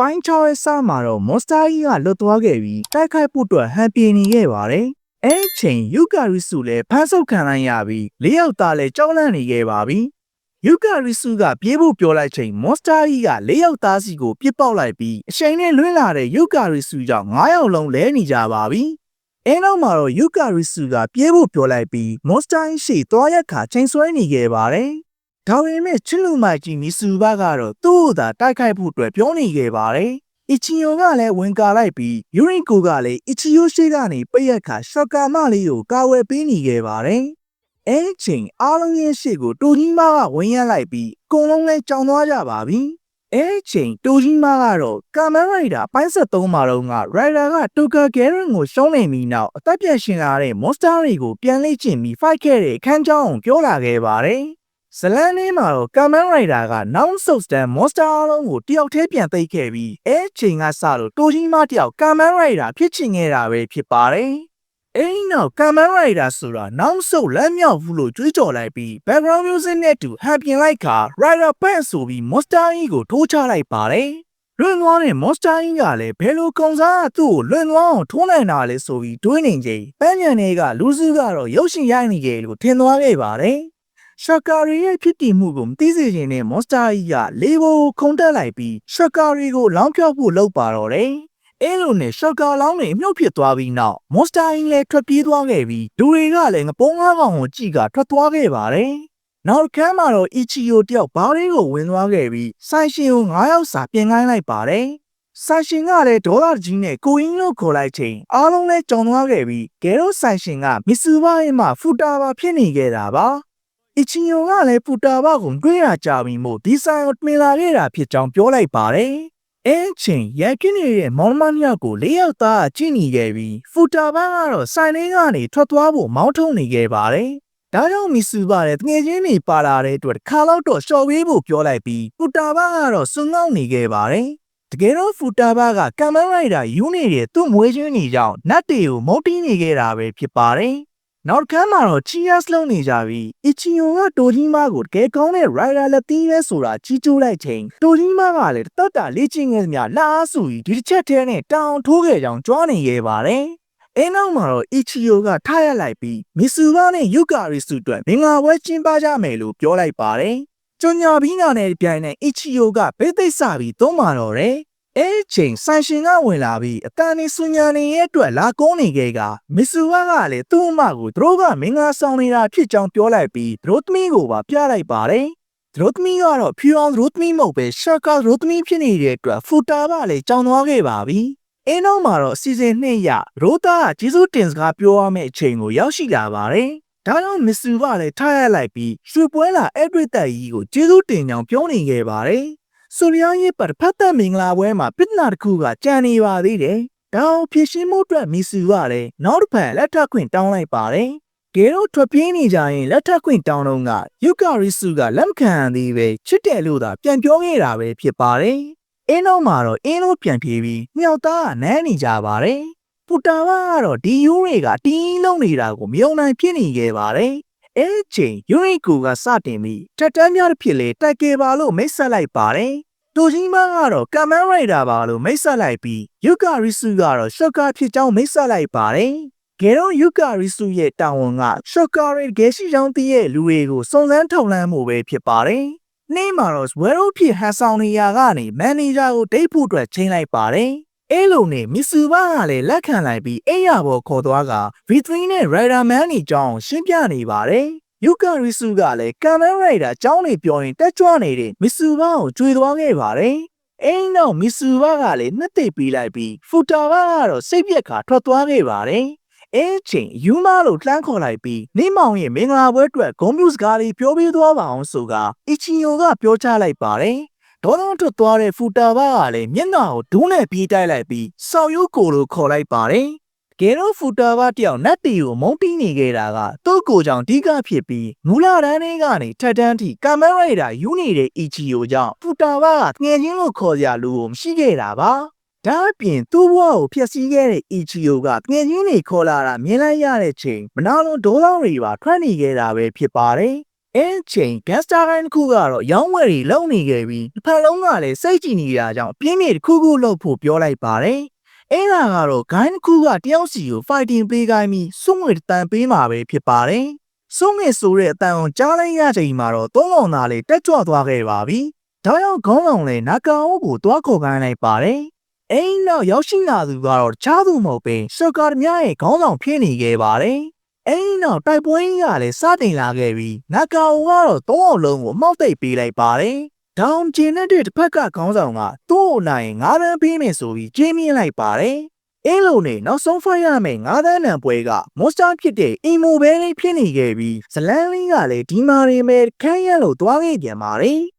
ပိုင်း6ရဲ့စမှာတော့ Monster ကြီးကလွတ်သွားခဲ့ပြီးတိုက်ခိုက်ဖို့အတွက်ဟန်ပြေနေခဲ့ပါတယ်။အဲ့ဒီအချိန်ယူကာရီစုလည်းဖမ်းဆုပ်ခံလိုက်ရပြီးလေးယောက်သားလည်းကြောက်လန့်နေခဲ့ပါပြီ။ယူကာရီစုကပြေးဖို့ပြောလိုက်ချိန် Monster ကြီးကလေးယောက်သားစီကိုပြစ်ပေါက်လိုက်ပြီးအချိန်နဲ့လွင့်လာတဲ့ယူကာရီစုကြောင့်9ယောက်လုံးလဲနေကြပါပြီ။အဲနောက်မှာတော့ယူကာရီစုကပြေးဖို့ပြောလိုက်ပြီး Monster ကြီးရှိသွားရက်ခါချိန်ဆွဲနေခဲ့ပါတယ်။ ဒါပေမဲ့ချစ်လူမိုက်ကြီးမီဆူဘကတော့သူ့ကိုသာတိုက်ခိုက်ဖို့အတွက်ပြောနေခဲ့ပါတယ်။အီချီယိုကလည်းဝင်ကာလိုက်ပြီးယူရင်ကိုကလည်းအီချီယိုရှိကနေပိတ်ရက်ခါရှော့ကာမလေးကိုကာဝယ်ပေးနေခဲ့ပါတယ်။အဲအချိန်အားလုံးရဲ့ရှေ့ကိုတူကြီးမကဝင်ရလိုက်ပြီးအကုန်လုံးလည်းကြောင်သွားကြပါပြီ။အဲအချိန်တူကြီးမကတော့ကာမန်ရိုက်တာပိုင်း73မှာတော့ကရိုက်တာကတူကာဂဲရင်ကိုရှုံးနေပြီးနောက်အသက်ပြည့်ရှင်လာတဲ့မွန်စတာတွေကိုပြန်လေ့ကျင့်ပြီး fight ခဲ့တဲ့ခန်းချောင်းကိုပြောလာခဲ့ပါတယ်။ ဇလန်လေးမှာတော့ကာမန်ရိုက်တာကနောက်ဆုတ်စတန်မော်စတာအလုံးကိုတယောက်တည်းပြန်သိမ်းခဲ့ပြီးအဲချိန်ကစလို့တိုကြီးမတယောက်ကာမန်ရိုက်တာဖြစ်ချင်ခဲ့တာပဲဖြစ်ပါတယ်။အဲဒီနောက်ကာမန်ရိုက်တာဆိုတာနောက်ဆုတ်လက်မြောက်ဘူးလို့ကြွေးကြော်လိုက်ပြီး background music နဲ့တူဟန်ပြင်လိုက်ခါ rider band ဆိုပြီးမော်စတာကြီးကိုထိုးချလိုက်ပါတယ်။လွန်သွားတဲ့မော်စတာကြီးကလည်းဘယ်လိုကုံစားကသူ့ကိုလွန်သွားအောင်ထိုးနိုင်တာလဲဆိုပြီးတွေးနေချိန်ပန်းညံတွေကလူစုကတော့ရုပ်ရှင်ရိုက်နေကြလို့ထင်သွားခဲ့ပါတယ်။ ရှကာရီရဲ့ဖြစ်တည်မှုကိုမသိစေခြင်းနဲ့မော်စတာကြီးကလေးဘိုးကိုခုန်တက်လိုက်ပြီးရှကာရီကိုလောင်းပြောက်ဖို့လုပ်ပါတော့တယ်။အဲလိုနဲ့ရှကာလောင်းတွေမြုပ်ဖြစ်သွားပြီးနောက်မော်စတာကြီးလည်းထွက်ပြေးသွားခဲ့ပြီးဒူတွေကလည်းငပုံးငါးကောင်ကိုကြည့်ကထွက်သွားခဲ့ပါတယ်။နောက်တစ်ခါမှတော့အီချီယိုတယောက်ဘားလေးကိုဝင်သွားခဲ့ပြီးဆိုင်ရှင်ကို9ယောက်စာပြင်ခိုင်းလိုက်ပါတယ်။ဆိုင်ရှင်ကလည်းဒေါ်လာကြီးနဲ့ကိုအင်းလို့ခေါ်လိုက်ချိန်အားလုံးလည်းကြောင်သွားခဲ့ပြီးဂဲရိုဆိုင်ရှင်ကမစ်ဆူဘာရဲ့မှဖူတာဘာဖြစ်နေခဲ့တာပါ။ အချီယိုကလည်းပူတာဘကိုတွေ့ရကြပြီမို့ဒီဆိုင်ကိုတွင်လာခဲ့တာဖြစ်ကြောင်းပြောလိုက်ပါတယ်။အဲအချိန်ရိုက်ကင်းနေတဲ့မောင်မမြောက်ကိုလေးယောက်သားကကြည့်နေခဲ့ပြီးဖူတာဘကတော့ဆိုင်လေးကနေထွက်သွားဖို့မောင်းထုံနေခဲ့ပါတယ်။ဒါကြောင့်မီဆူပါတဲ့တငယ်ချင်းတွေပါလာတဲ့အတွက်တစ်ခါတော့တော့ရှော့ဝေးဖို့ပြောလိုက်ပြီးဖူတာဘကတော့စွန့်ငေါက်နေခဲ့ပါတယ်။တကယ်တော့ဖူတာဘကကမ်မန်ရိုက်တာယူနေတဲ့သူ့မွေးချင်းနေကြောင်းနတ်တွေကိုမုတ်တီးနေခဲ့တာပဲဖြစ်ပါတယ်။ နောက်တစ်ခါမှတော့ချီယာစလုံးနေကြပြီးအီချီယိုကတိုဂျီမာကိုတကယ်ကောင်းတဲ့ရိုက်တာလက်သီးရဲဆိုတာကြီးကျိုးလိုက်ချိန်တိုဂျီမာကလည်းတတ်တာလေ့ကျင့်ခဲ့သမျှလာအားစုပြီးဒီတစ်ချက်တည်းနဲ့တောင်ထိုးခဲ့ကြောင်းကြွားနေခဲ့ပါတယ်။အဲနောက်မှာတော့အီချီယိုကထားရလိုက်ပြီးမီဆူဘာနဲ့ယူကာရီစုအတွက်မင်္ဂလာပွဲကျင်းပကြမယ်လို့ပြောလိုက်ပါတယ်။ကျွညာဘီနာနဲ့ပြိုင်တဲ့အီချီယိုကဘေးသိက်စပြီးသုံးပါတော့တယ်။ အဲချိန်ဆိုင်ရှင်ကဝင်လာပြီးအတန်နေဆူညာနေရဲ့အတွက်လာကုန်းနေခဲ့ကမစ်ဆူဝါကလည်းသူ့အမကိုသူတို့ကမင်္ဂလာဆောင်နေတာဖြစ်ကြောင်းပြောလိုက်ပြီးသူတို့သမီးကိုပါပြလိုက်ပါတယ်သူတို့သမီးကတော့ဖြူအောင်သူတို့သမီးမဟုတ်ပဲရှက်ကာသူတို့သမီးဖြစ်နေတဲ့အတွက်ဖူတာကလည်းကြောင်သွားခဲ့ပါပြီအင်းတော့မှာတော့စီစဉ်နှစ်ရရိုးသားကကျေးဇူးတင်စကားပြောရမယ့်အချိန်ကိုရောက်ရှိလာပါတယ်ဒါကြောင့်မစ်ဆူကလည်းထားရလိုက်ပြီးရွှေပွဲလာအဲ့ဒရစ်တက်ကြီးကိုကျေးဇူးတင်ကြောင်းပြောနေခဲ့ပါတယ်။ ဆိုလျားရဲ့ပတ်ဖတ်သက်မင်္ဂလာပွဲမှာပြဿနာတစ်ခုကကြံနေပါသေးတယ်။ဒါအောင်ဖြည့်ရှင်းမှုအတွက်မီဆူကလည်းနောက်တစ်ဖက်လက်ထပ်ခွင့်တောင်းလိုက်ပါတယ်။ကဲတော့ထွက်ပြေးနေကြရင်လက်ထပ်ခွင့်တောင်းတော့ကယူကာရီစုကလက်မခံသေးပဲချစ်တယ်လို့သာပြန်ပြောခဲ့တာပဲဖြစ်ပါတယ်။အင်းတော့မှာတော့အင်းလို့ပြန်ပြေးပြီးမြောက်သားကနမ်းနေကြပါတယ်။ပူတာဝါကတော့ဒီယူတွေကတင်းလုံးနေတာကိုမယုံနိုင်ဖြစ်နေခဲ့ပါတယ်။အဲချိန်ယူရီကူကစတင်ပြီးတက်တန်းများတစ်ဖြစ်လေတိုက်ကေပါလို့မိတ်ဆက်လိုက်ပါတယ်။ တိုဂျီမာကတော့ကမန်ရိုက်တာပါလို့မိတ်ဆက်လိုက်ပြီးယူကာရီစုကတော့ရှော့ကာဖြစ်ကြောင်းမိတ်ဆက်လိုက်ပါတယ်။ဂေရောယူကာရီစုရဲ့တာဝန်ကရှော့ကာရဲ့ဂဲရှိကြောင်းတည့်ရဲ့လူတွေကိုစုံစမ်းထောက်လှမ်းမှုပဲဖြစ်ပါတယ်။နေ့မှာတော့ဝဲရိုဖြစ်ဟန်ဆောင်နေရာကနေမန်နေဂျာကိုဒိတ်ဖို့အတွက်ချိန်လိုက်ပါတယ်။အဲလိုနဲ့မီဆူဘာကလည်းလက်ခံလိုက်ပြီးအိယာဘော်ခေါ်သွားက V3 နဲ့ Rider Man နေကြောင်းရှင်းပြနေပါတယ်။ ယူကာရီဆူကလည်းကမ်မန်ရိုက်တာအကြောင်းတွေပြောရင်တက်ကြွနေတဲ့မီဆူဘာကိုကြွေသွားခဲ့ပါတယ်။အဲနောက်မီဆူဘာကလည်းနှစ်သိပ်ပေးလိုက်ပြီးဖူတာဘာကတော့စိတ်ပြက်ခါထွက်သွားခဲ့ပါတယ်။အဲချိန်ယူမာလို့လှမ်းခေါ်လိုက်ပြီးနေမောင်ရဲ့မင်္ဂလာပွဲအတွက်ဂုံးမြူစကားလေးပြောပြသွားပါအောင်ဆိုကအီချီယိုကပြောချလိုက်ပါတယ်။ဒေါသထွက်သွားတဲ့ဖူတာဘာကလည်းမျက်နှာကိုဒူးနဲ့ပြေးတိုက်လိုက်ပြီးဆောက်ရုပ်ကိုလိုခေါ်လိုက်ပါတယ်။ ကဲတော့ဖူတာဘာတယောက်နတ်တီကိုမုန်းတီးနေခဲ့တာကသူ့ကိုယ်ကြောင့်ဒီကဖြစ်ပြီးမူလာတန်းလေးကနေထက်တန်းထိကမ်မန်ရိုက်တာယူနေတဲ့အီချီယိုကြောင့်ဖူတာဘာကငွေချင်းလို့ခေါ်ကြလူကိုမရှိခဲ့တာပါ။ဒါအပြင်သူ့ဘဝကိုဖျက်ဆီးခဲ့တဲ့အီချီယိုကငွေချင်းတွေခေါ်လာတာမြင်လိုက်ရတဲ့ချိန်မနာလိုဒေါ်လာတွေပါထွက်နေခဲ့တာပဲဖြစ်ပါတယ်။အဲချိန်ဂက်စတာတိုင်းတစ်ခုကတော့ရောင်းဝယ်တွေလုပ်နေခဲ့ပြီးတစ်ဖက်လုံးကလည်းစိတ်ကြည်နေတာကြောင့်ပြင်းပြတစ်ခုခုလုပ်ဖို့ပြောလိုက်ပါတယ် အဲ့ဒါကတော့ဂိုင်းတစ်ခုကတယောက်စီကို fighting ပေးခိုင်းပြီးစွန့်ငွေတန်ပေးမှာပဲဖြစ်ပါတယ်စွန့်ငွေဆိုတဲ့အတန်ကိုကြားလိုက်ရချိန်မှာတော့သုံးကောင်သားလေးတက်ကြွသွားခဲ့ပါပြီဒါရောက်ခေါင်းဆောင်လည်းနာကာအိုကိုတွားခေါ်ခိုင်းလိုက်ပါတယ်အိမ်နောက်ရောက်ရှိလာသူကတော့တခြားသူမဟုတ်ပင်စကားမြရဲ့ခေါင်းဆောင်ဖြစ်နေခဲ့ပါတယ်အိမ်နောက်တိုက်ပွဲကြီးကလည်းစတင်လာခဲ့ပြီးနာကာအိုကတော့သုံးအောင်လုံးကိုအမောက်သိပ်ပေးလိုက်ပါတယ် ဒေါင်ဂျင်နဲ့တဲ့တစ်ဖက်ကခေါင်းဆောင်ကသူ့ကိုနိုင်ငါးတန်းပေးမယ်ဆိုပြီးကြေးမြင့်လိုက်ပါတယ်။အင်းလိုနဲ့နောက်ဆုံးဖိုက်ရမယ့်ငါးတန်းနံပွဲကမွန်စတာဖြစ်တဲ့အီမိုဘဲလေးဖြစ်နေခဲ့ပြီးဇလန်းလေးကလည်းဒီမာရီမဲခန်းရလို့တွားခဲ့ပြန်ပါတယ်။